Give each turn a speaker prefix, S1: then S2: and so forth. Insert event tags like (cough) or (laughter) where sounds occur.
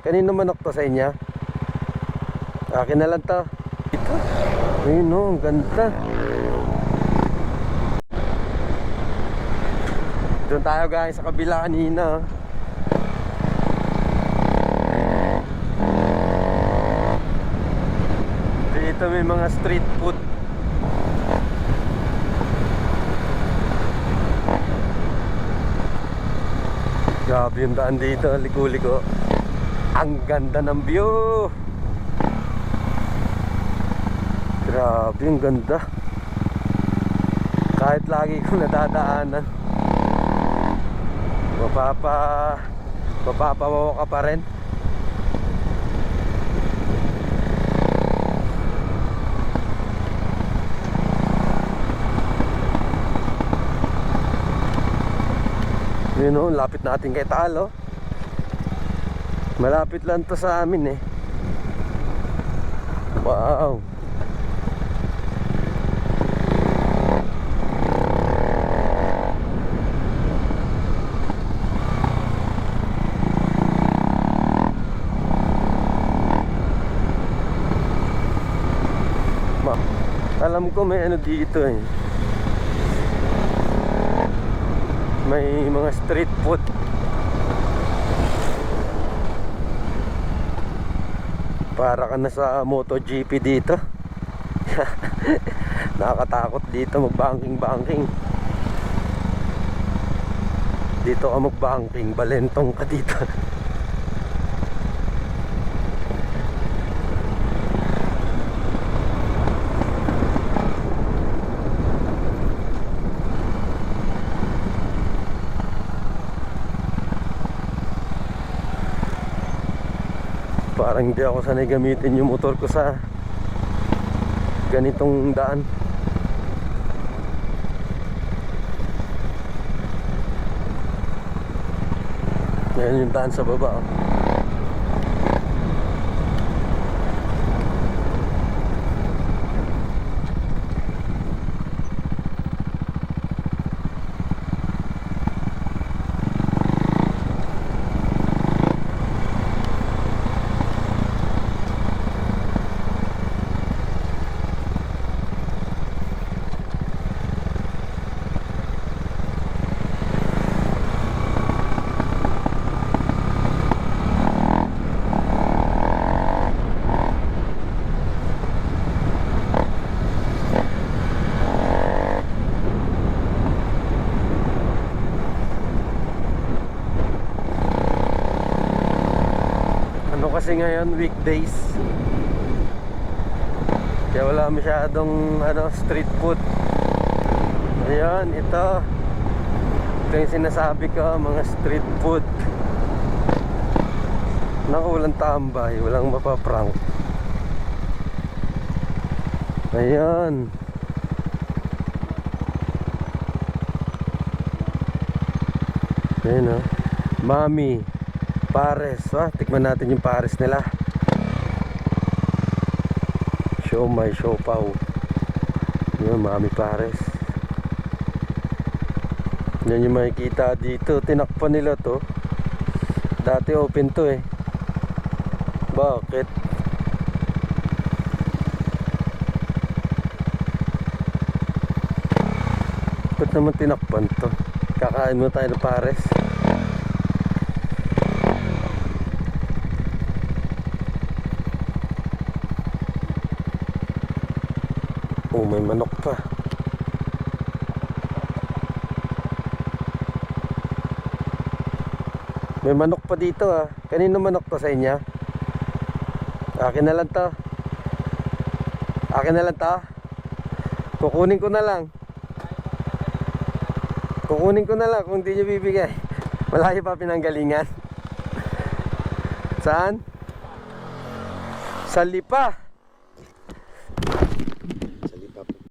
S1: Kanino manok to sa inyo? Akin na lang to. Ito. Ayun ang ganda. Doon tayo guys sa kabila kanina. oh. Dito may mga street food. Grabe yung daan dito, liko-liko. Ang ganda ng view. Grabe, ang ganda. Kahit lagi ko nadadaanan. Mapapa mapapawawa ka pa rin. Yun o, lapit natin kay Talo. Malapit lang to sa amin eh. Wow. Ma, alam ko may ano dito eh. May mga street food. Para ka na sa MotoGP dito. (laughs) Nakakatakot dito mag-banking-banking. Dito ka mag-banking, balentong ka dito. (laughs) Parang hindi ako sanay gamitin yung motor ko sa ganitong daan. Ngayon yung daan sa baba. oh. Ano kasi ngayon, weekdays. Kaya wala masyadong ano, street food. Ayan, ito. Ito yung sinasabi ko, mga street food. Naku, walang tambay, walang mapaprank. Ayan. Ayan o. Mami. Pares. Ah, tikman natin yung pares nila. Show my show pau. Yun, Mami Pares. Yan yung makikita dito. Tinakpan nila to. Dati open to eh. Bakit? Ba't naman tinakpan to? Kakain mo tayo ng pares. Oh, may manok pa. May manok pa dito ah. Kanino manok to sa inyo? Akin na lang to. Akin na lang to. Kukunin ko na lang. Kukunin ko na lang kung di nyo bibigay. (laughs) Malayo pa pinanggalingan. (laughs) Saan? Sa Lipa.